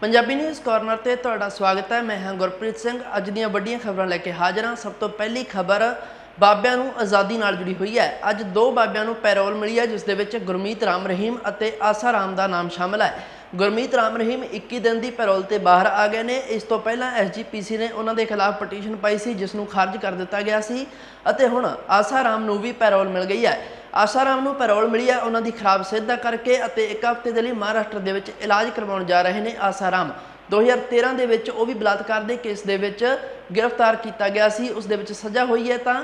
Punjabi news corner ਤੇ ਤੁਹਾਡਾ ਸਵਾਗਤ ਹੈ। ਮੈਂ ਹਾਂ ਗੁਰਪ੍ਰੀਤ ਸਿੰਘ। ਅੱਜ ਦੀਆਂ ਵੱਡੀਆਂ ਖਬਰਾਂ ਲੈ ਕੇ ਹਾਜ਼ਰ ਹਾਂ। ਸਭ ਤੋਂ ਪਹਿਲੀ ਖਬਰ ਬਾਬਿਆਂ ਨੂੰ ਆਜ਼ਾਦੀ ਨਾਲ ਜੁੜੀ ਹੋਈ ਹੈ। ਅੱਜ ਦੋ ਬਾਬਿਆਂ ਨੂੰ ਪੈਰੋਲ ਮਿਲੀ ਹੈ, ਜਿਸ ਦੇ ਵਿੱਚ ਗੁਰਮੀਤ ਰਾਮ ਰਹੀਮ ਅਤੇ ਆਸਾ ਰਾਮ ਦਾ ਨਾਮ ਸ਼ਾਮਲ ਹੈ। ਗੁਰਮੀਤ ਰਾਮ ਰਹੀਮ 21 ਦਿਨ ਦੀ ਪੈਰੋਲ ਤੇ ਬਾਹਰ ਆ ਗਏ ਨੇ। ਇਸ ਤੋਂ ਪਹਿਲਾਂ ਐਸਜੀਪੀਸੀ ਨੇ ਉਹਨਾਂ ਦੇ ਖਿਲਾਫ ਪਟੀਸ਼ਨ ਪਾਈ ਸੀ, ਜਿਸ ਨੂੰ ਖਾਰਜ ਕਰ ਦਿੱਤਾ ਗਿਆ ਸੀ ਅਤੇ ਹੁਣ ਆਸਾ ਰਾਮ ਨੂੰ ਵੀ ਪੈਰੋਲ ਮਿਲ ਗਈ ਹੈ। ਆਸਾਰਾਮ ਨੂੰ ਪੈਰੋਲ ਮਿਲੀ ਹੈ। ਉਹਨਾਂ ਦੀ ਖਰਾਬ ਸਿਹਤ ਦਾ ਕਰਕੇ ਅਤੇ ਇੱਕ ਹਫ਼ਤੇ ਦੇ ਲਈ ਮਹਾਰਾਸ਼ਟਰ ਦੇ ਵਿੱਚ ਇਲਾਜ ਕਰਵਾਉਣ ਜਾ ਰਹੇ ਨੇ ਆਸਾ ਰਾਮ। 2013 ਦੇ ਵਿੱਚ ਉਹ ਵੀ ਬਲਾਤਕਾਰ ਦੇ ਕੇਸ ਦੇ ਵਿੱਚ ਗ੍ਰਿਫਤਾਰ ਕੀਤਾ ਗਿਆ ਸੀ। ਉਸ ਦੇ ਵਿੱਚ ਸਜ਼ਾ ਹੋਈ ਹੈ ਤਾਂ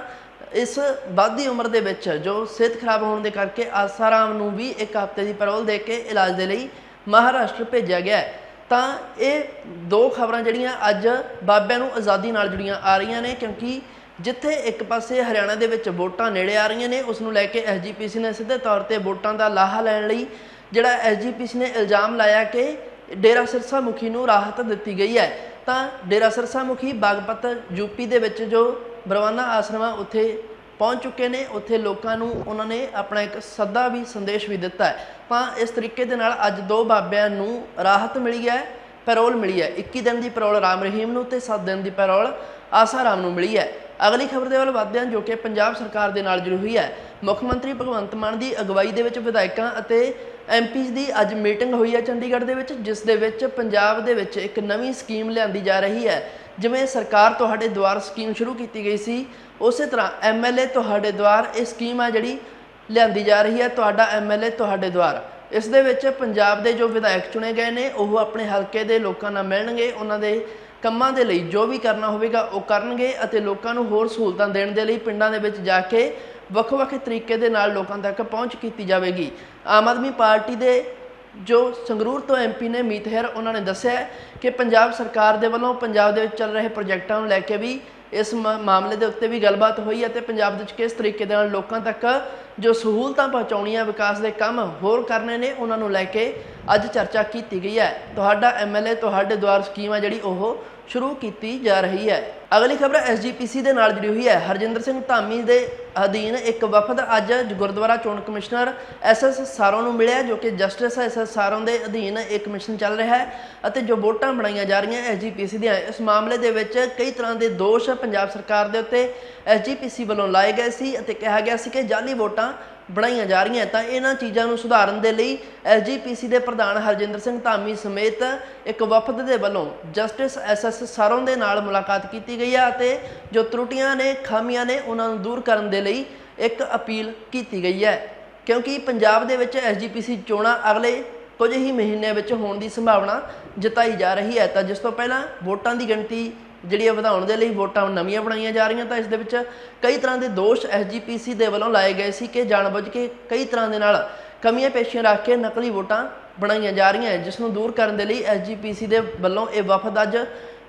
ਇਸ ਵੱਧਦੀ ਉਮਰ ਦੇ ਵਿੱਚ ਜੋ ਸਿਹਤ ਖਰਾਬ ਹੋਣ ਦੇ ਕਰਕੇ ਆਸਾਰਾਮ ਨੂੰ ਵੀ ਇੱਕ ਹਫ਼ਤੇ ਦੀ ਪੈਰੋਲ ਦੇ ਕੇ ਇਲਾਜ ਦੇ ਲਈ ਮਹਾਰਾਸ਼ਟਰ ਭੇਜਿਆ ਗਿਆ ਹੈ। ਤਾਂ ਇਹ ਦੋ ਖਬਰਾਂ ਜਿਹੜੀਆਂ ਅੱਜ ਬਾਬਿਆਂ ਨੂੰ ਆਜ਼ਾਦੀ ਨਾਲ ਜੁੜੀਆਂ ਆ ਰਹੀਆਂ ਨੇ ਕਿਉਂਕਿ ਜਿੱਥੇ ਇੱਕ ਪਾਸੇ ਹਰਿਆਣਾ ਦੇ ਵਿੱਚ ਵੋਟਾਂ ਨੇੜੇ ਆ ਰਹੀਆਂ ਨੇ, ਉਸ ਨੂੰ ਲੈ ਕੇ ਐਸਜੀਪੀਸੀ ਨੇ ਸਿੱਧੇ ਤੌਰ ਤੇ ਵੋਟਾਂ ਦਾ ਲਾਹਾ ਲੈਣ ਲਈ ਜਿਹੜਾ ਐਸਜੀਪੀਸੀ ਨੇ ਇਲਜ਼ਾਮ ਲਾਇਆ ਕਿ ਡੇਰਾ ਸਿਰਸਾ ਮੁਖੀ ਨੂੰ ਰਾਹਤ ਦਿੱਤੀ ਗਈ ਹੈ। ਤਾਂ ਡੇਰਾ ਸਿਰਸਾ ਮੁਖੀ ਬਾਗਪਤ ਯੂਪੀ ਦੇ ਵਿੱਚ ਜੋ ਬਰਵਾਨਾ ਆਸ਼ਰਮ ਆ ਉੱਥੇ ਪਹੁੰਚ ਚੁੱਕੇ ਨੇ, ਉੱਥੇ ਲੋਕਾਂ ਨੂੰ ਉਹਨਾਂ ਨੇ ਆਪਣਾ ਇੱਕ ਸੱਦਾ ਵੀ ਸੰਦੇਸ਼ ਵੀ ਦਿੱਤਾ ਹੈ। ਤਾਂ ਇਸ ਤਰੀਕੇ ਦੇ ਨਾਲ ਅੱਜ ਦੋ ਬਾਬਿਆਂ ਨੂੰ ਰਾਹਤ ਮਿਲੀ ਹੈ, ਪੈਰੋਲ ਮਿਲੀ ਹੈ। 21 ਦਿਨ ਦੀ ਪੈਰੋਲ ਰਾਮ ਰਹੀਮ ਨੂੰ ਤੇ 7 ਦਿਨ ਦੀ ਪੈਰੋਲ ਆਸਾ ਰਾਮ ਨੂੰ ਮਿਲੀ ਹੈ। ਅਗਲੀ ਖਬਰ ਦੇ ਵੱਲ ਵੱਧਦੇ ਹਾਂ ਜੋ ਕਿ ਪੰਜਾਬ ਸਰਕਾਰ ਦੇ ਨਾਲ ਜੁੜੀ ਹੋਈ ਹੈ, ਮੁੱਖ ਮੰਤਰੀ ਭਗਵੰਤ ਮਾਨ ਦੀ ਅਗਵਾਈ ਦੇ ਵਿੱਚ ਵਿਧਾਇਕਾਂ ਅਤੇ ਐਮਪੀਜ਼ ਦੀ ਅੱਜ ਮੀਟਿੰਗ ਹੋਈ ਹੈ ਚੰਡੀਗੜ੍ਹ ਦੇ ਵਿੱਚ, ਜਿਸ ਦੇ ਵਿੱਚ ਪੰਜਾਬ ਦੇ ਵਿੱਚ ਇੱਕ ਨਵੀਂ ਸਕੀਮ ਲਿਆਂਦੀ ਜਾ ਰਹੀ ਹੈ। ਜਿਵੇਂ ਸਰਕਾਰ ਤੁਹਾਡੇ ਦੁਆਰ ਸਕੀਮ ਸ਼ੁਰੂ ਕੀਤੀ ਗਈ ਸੀ, ਉਸੇ ਤਰ੍ਹਾਂ ਐਮਐਲਏ ਤੁਹਾਡੇ ਦੁਆਰ ਇਹ ਸਕੀਮ ਆ ਜਿਹੜੀ ਲਿਆਂਦੀ ਜਾ ਰਹੀ ਹੈ, ਤੁਹਾਡਾ ਐਮਐਲਏ ਤੁਹਾਡੇ ਦੁਆਰ। ਇਸ ਦੇ ਵਿੱਚ ਪੰਜਾਬ ਦੇ ਜੋ ਵਿਧਾਇਕ ਚੁਣੇ ਗਏ ਨੇ, ਉਹ ਆਪਣੇ ਹਲਕੇ ਦੇ ਲੋਕਾਂ ਨਾਲ ਮਿਲਣਗੇ, ਉਹਨਾਂ ਦੇ ਕੰਮਾਂ ਦੇ ਲਈ ਜੋ ਵੀ ਕਰਨਾ ਹੋਵੇਗਾ ਉਹ ਕਰਨਗੇ ਅਤੇ ਲੋਕਾਂ ਨੂੰ ਹੋਰ ਸਹੂਲਤਾਂ ਦੇਣ ਦੇ ਲਈ ਪਿੰਡਾਂ ਦੇ ਵਿੱਚ ਜਾ ਕੇ ਵੱਖ-ਵੱਖ ਤਰੀਕੇ ਦੇ ਨਾਲ ਲੋਕਾਂ ਤੱਕ ਪਹੁੰਚ ਕੀਤੀ ਜਾਵੇਗੀ। ਆਮ ਆਦਮੀ ਪਾਰਟੀ ਦੇ ਜੋ ਸੰਗਰੂਰ ਤੋਂ ਐਮਪੀ ਨੇ ਮੀਤ ਹੈਰ ਉਹਨਾਂ ਨੇ ਦੱਸਿਆ ਕਿ ਪੰਜਾਬ ਸਰਕਾਰ ਦੇ ਵੱਲੋਂ ਪੰਜਾਬ ਦੇ ਵਿੱਚ ਚੱਲ ਰਹੇ ਪ੍ਰੋਜੈਕਟਾਂ ਨੂੰ ਲੈ ਕੇ ਵੀ ਇਸ ਮ- ਮਾਮਲੇ ਦੇ ਉੱਤੇ ਵੀ ਗੱਲਬਾਤ ਹੋਈ ਹੈ ਤੇ ਪੰਜਾਬ ਦੇ ਵਿੱਚ ਕਿਸ ਤਰੀਕੇ ਦੇ ਨਾਲ ਲੋਕਾਂ ਤੱਕ ਜੋ ਸਹੂਲਤਾਂ ਪਹੁੰਚਾਉਣੀਆਂ, ਵਿਕਾਸ ਦੇ ਕੰਮ ਹੋਰ ਕਰਨੇ ਨੇ, ਉਹਨਾਂ ਨੂੰ ਲੈ ਕੇ ਅੱਜ ਚਰਚਾ ਕੀਤੀ ਗਈ ਹੈ। ਤੁਹਾਡਾ ਐਮਐਲਏ ਤੁਹਾਡੇ ਦੁਆਰ ਸਕੀਮ ਆ ਜਿਹੜੀ ਉਹ ਸ਼ੁਰੂ ਕੀਤੀ ਜਾ ਰਹੀ ਹੈ। ਅਗਲੀ ਖਬਰ ਐਸਜੀਪੀਸੀ ਦੇ ਨਾਲ ਜੁੜੀ ਹੋਈ ਹੈ। ਹਰਜਿੰਦਰ ਸਿੰਘ ਧਾਮੀ ਦੇ ਅਧੀਨ ਇੱਕ ਵਫਦ ਅੱਜ ਗੁਰਦੁਆਰਾ ਚੋਣ ਕਮਿਸ਼ਨਰ ਐਸਐਸ ਸਾਰੋਂ ਨੂੰ ਮਿਲਿਆ, ਜੋ ਕਿ ਜਸਟਿਸ ਐਸਐਸ ਸਾਰੋਂ ਦੇ ਅਧੀਨ ਇੱਕ ਮਿਸ਼ਨ ਚੱਲ ਰਿਹਾ ਹੈ ਅਤੇ ਜੋ ਵੋਟਾਂ ਬਣਾਈਆਂ ਜਾ ਰਹੀਆਂ ਐਸਜੀਪੀਸੀ ਦੀਆਂ, ਇਸ ਮਾਮਲੇ ਦੇ ਵਿੱਚ ਕਈ ਤਰ੍ਹਾਂ ਦੇ ਦੋਸ਼ ਪੰਜਾਬ ਸਰਕਾਰ ਦੇ ਉੱਤੇ ਐਸਜੀਪੀਸੀ ਵੱਲੋਂ ਲਾਏ ਗਏ ਸੀ ਅਤੇ ਕਿਹਾ ਗਿਆ ਸੀ ਕਿ ਜਾਲੀ ਵੋਟਾਂ ਬਣਾਈਆਂ ਜਾ ਰਹੀਆਂ, ਤਾਂ ਇਹਨਾਂ ਚੀਜ਼ਾਂ ਨੂੰ ਸੁਧਾਰਨ ਦੇ ਲਈ ਐਸਜੀਪੀਸੀ ਦੇ ਪ੍ਰਧਾਨ ਹਰਜਿੰਦਰ ਸਿੰਘ ਧਾਮੀ ਸਮੇਤ ਇੱਕ ਵਫਦ ਦੇ ਵੱਲੋਂ ਜਸਟਿਸ ਐਸਐਸ ਸਰੋਂ ਦੇ ਨਾਲ ਮੁਲਾਕਾਤ ਕੀਤੀ ਗਈ ਹੈ ਅਤੇ ਜੋ ਤਰੁੱਟੀਆਂ ਨੇ, ਖਾਮੀਆਂ ਨੇ ਉਹਨਾਂ ਨੂੰ ਦੂਰ ਕਰਨ ਦੇ ਲਈ ਇੱਕ ਅਪੀਲ ਕੀਤੀ ਗਈ ਹੈ। ਕਿਉਂਕਿ ਪੰਜਾਬ ਦੇ ਵਿੱਚ ਐਸਜੀਪੀਸੀ ਚੋਣਾਂ ਅਗਲੇ ਕੁਝ ਹੀ ਮਹੀਨਿਆਂ ਵਿੱਚ ਹੋਣ ਦੀ ਸੰਭਾਵਨਾ ਜਤਾਈ ਜਾ ਰਹੀ ਹੈ। ਤਾਂ ਜਿਸ ਤੋਂ ਪਹਿਲਾਂ ਵੋਟਾਂ ਦੀ ਗਿਣਤੀ ਜਿਹੜੀ ਹੈ ਵਧਾਉਣ ਦੇ ਲਈ ਵੋਟਾਂ ਨਵੀਆਂ ਬਣਾਈਆਂ ਜਾ ਰਹੀਆਂ ਤਾਂ ਇਸ ਦੇ ਵਿੱਚ ਕਈ ਤਰ੍ਹਾਂ ਦੇ ਦੋਸ਼ ਐਸਜੀਪੀਸੀ ਦੇ ਵੱਲੋਂ ਲਾਏ ਗਏ ਸੀ ਕਿ ਜਾਣਬੁੱਝ ਕੇ ਕਈ ਤਰ੍ਹਾਂ ਦੇ ਨਾਲ ਕਮੀਆਂ ਪੇਸ਼ੀਆਂ ਰੱਖ ਕੇ ਨਕਲੀ ਵੋਟਾਂ ਬਣਾਈਆਂ ਜਾ ਰਹੀਆਂ ਜਿਸ ਨੂੰ ਦੂਰ ਕਰਨ ਦੇ ਲਈ ਐਸਜੀਪੀਸੀ ਦੇ ਵੱਲੋਂ ਇਹ ਵਫਦ ਅੱਜ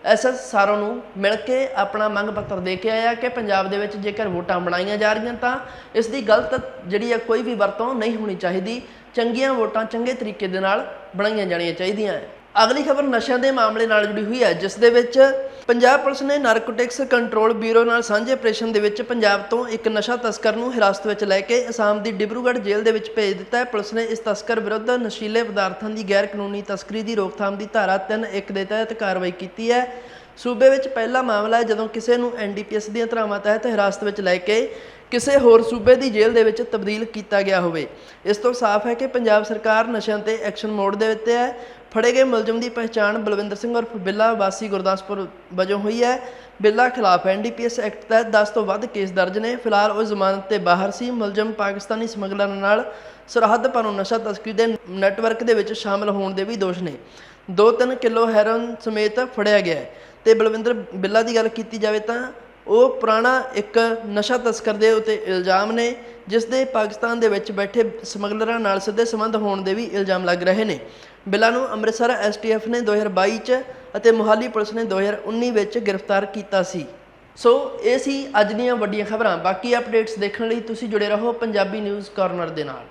ਐਸਐਸ ਸਾਰੋ ਨੂੰ ਮਿਲ ਕੇ ਆਪਣਾ ਮੰਗ ਪੱਤਰ ਦੇ ਕੇ ਆਇਆ ਕਿ ਪੰਜਾਬ ਦੇ ਵਿੱਚ ਜੇਕਰ ਵੋਟਾਂ ਬਣਾਈਆਂ ਜਾ ਰਹੀਆਂ ਤਾਂ ਇਸ ਦੀ ਗਲਤ ਜਿਹੜੀ ਹੈ ਕੋਈ ਵੀ ਵਰਤੋਂ ਨਹੀਂ ਹੋਣੀ ਚਾਹੀਦੀ। ਚੰਗੀਆਂ ਵੋਟਾਂ ਚੰਗੇ ਤਰੀਕੇ ਦੇ ਨਾਲ ਬਣਾਈਆਂ ਜਾਣੀਆਂ ਚਾਹੀਦੀਆਂ। ਅਗਲੀ ਖਬਰ ਨਸ਼ਿਆਂ ਦੇ ਮਾਮਲੇ ਨਾਲ ਜੁੜੀ ਹੋਈ ਹੈ, ਜਿਸ ਦੇ ਵਿੱਚ ਪੰਜਾਬ ਪੁਲਿਸ ਨੇ ਨਾਰਕੋਟਿਕਸ ਕੰਟਰੋਲ ਬਿਊਰੋ ਨਾਲ ਸਾਂਝੇ ਆਪਰੇਸ਼ਨ ਦੇ ਵਿੱਚ ਪੰਜਾਬ ਤੋਂ ਇੱਕ ਨਸ਼ਾ ਤਸਕਰ ਨੂੰ ਹਿਰਾਸਤ ਵਿੱਚ ਲੈ ਕੇ ਅਸਾਮ ਦੀ ਡਿਬਰੂਗੜ੍ਹ ਜੇਲ੍ਹ ਦੇ ਵਿੱਚ ਭੇਜ ਦਿੱਤਾ ਹੈ। ਪੁਲਿਸ ਨੇ ਇਸ ਤਸਕਰ ਵਿਰੁੱਧ ਨਸ਼ੀਲੇ ਪਦਾਰਥਾਂ ਦੀ ਗੈਰ ਕਾਨੂੰਨੀ ਤਸਕਰੀ ਦੀ ਰੋਕਥਾਮ ਦੀ ਧਾਰਾ 3.1 ਦੇ ਤਹਿਤ ਕਾਰਵਾਈ ਕੀਤੀ ਹੈ। ਸੂਬੇ ਵਿੱਚ ਪਹਿਲਾ ਮਾਮਲਾ ਹੈ ਜਦੋਂ ਕਿਸੇ ਨੂੰ ਐਨਡੀਪੀਐਸ ਦੀਆਂ ਧਾਰਾਵਾਂ ਤਹਿਤ ਹਿਰਾਸਤ ਵਿੱਚ ਲੈ ਕੇ ਕਿਸੇ ਹੋਰ ਸੂਬੇ ਦੀ ਜੇਲ੍ਹ ਦੇ ਵਿੱਚ ਤਬਦੀਲ ਕੀਤਾ ਗਿਆ ਹੋਵੇ। ਇਸ ਤੋਂ ਸਾਫ਼ ਹੈ ਕਿ ਪੰਜਾਬ ਸਰਕਾਰ ਨਸ਼ਿਆਂ ਤੇ ਐਕਸ਼ਨ ਮੋਡ ਦੇ ਵਿੱਚ ਹੈ। ਫੜੇ ਗਏ ਮੁਲਜ਼ਮ ਦੀ ਪਹਿਚਾਣ ਬਲਵਿੰਦਰ ਸਿੰਘ ਉਰਫ ਬਿੱਲਾ ਵਾਸੀ ਗੁਰਦਾਸਪੁਰ ਵਜੋਂ ਹੋਈ ਹੈ। ਬਿੱਲਾ ਖਿਲਾਫ ਐਨਡੀਪੀਐਸ ਐਕਟ ਤਹਿਤ 10 ਤੋਂ ਵੱਧ ਕੇਸ ਦਰਜ ਨੇ। ਫਿਲਹਾਲ ਉਹ ਜ਼ਮਾਨਤ ਤੇ ਬਾਹਰ ਸੀ। ਮੁਲਜ਼ਮ ਪਾਕਿਸਤਾਨੀ ਸਮਗਲਰਾਂ ਨਾਲ ਸਰਹੱਦ ਪਾਰੋਂ ਨਸ਼ਾ ਤਸਕਰੀ ਦੇ ਨੈਟਵਰਕ ਦੇ ਵਿੱਚ ਸ਼ਾਮਲ ਹੋਣ ਦੇ ਵੀ ਦੋਸ਼ ਨੇ। 2-3 ਕਿਲੋ ਹੈਰੋਇਨ ਸਮੇਤ ਫੜਿਆ ਗਿਆ ਹੈ। ਤੇ ਬਲਵਿੰਦਰ ਬਿੱਲਾ ਦੀ ਗੱਲ ਕੀਤੀ ਜਾਵੇ ਤਾਂ ਉਹ ਪੁਰਾਣਾ ਇੱਕ ਨਸ਼ਾ ਤਸਕਰ ਦੇ ਉਤੇ ਇਲਜ਼ਾਮ ਨੇ, ਜਿਸ ਦੇ ਪਾਕਿਸਤਾਨ ਦੇ ਵਿੱਚ ਬੈਠੇ ਸਮਗਲਰਾਂ ਨਾਲ ਸਿੱਧੇ ਸੰਬੰਧ ਹੋਣ ਦੇ ਵੀ ਇਲਜ਼ਾਮ ਲੱਗ ਰਹੇ ਨੇ। ਬਿੱਲਾ ਨੂੰ ਅੰਮ੍ਰਿਤਸਰ ਐਸਟੀਐਫ ਨੇ 2022 ਚ ਅਤੇ ਮੁਹਾਲੀ ਪੁਲਿਸ ਨੇ 2019 ਵਿੱਚ ਗ੍ਰਿਫਤਾਰ ਕੀਤਾ ਸੀ। ਸੋ, ਇਹ ਸੀ ਅੱਜ ਦੀਆਂ ਵੱਡੀਆਂ ਖਬਰਾਂ। ਬਾਕੀ ਅਪਡੇਟਸ ਦੇਖਣ ਲਈ ਤੁਸੀਂ ਜੁੜੇ ਰਹੋ ਪੰਜਾਬੀ ਨਿਊਜ਼ ਕਾਰਨਰ ਦੇ ਨਾਲ।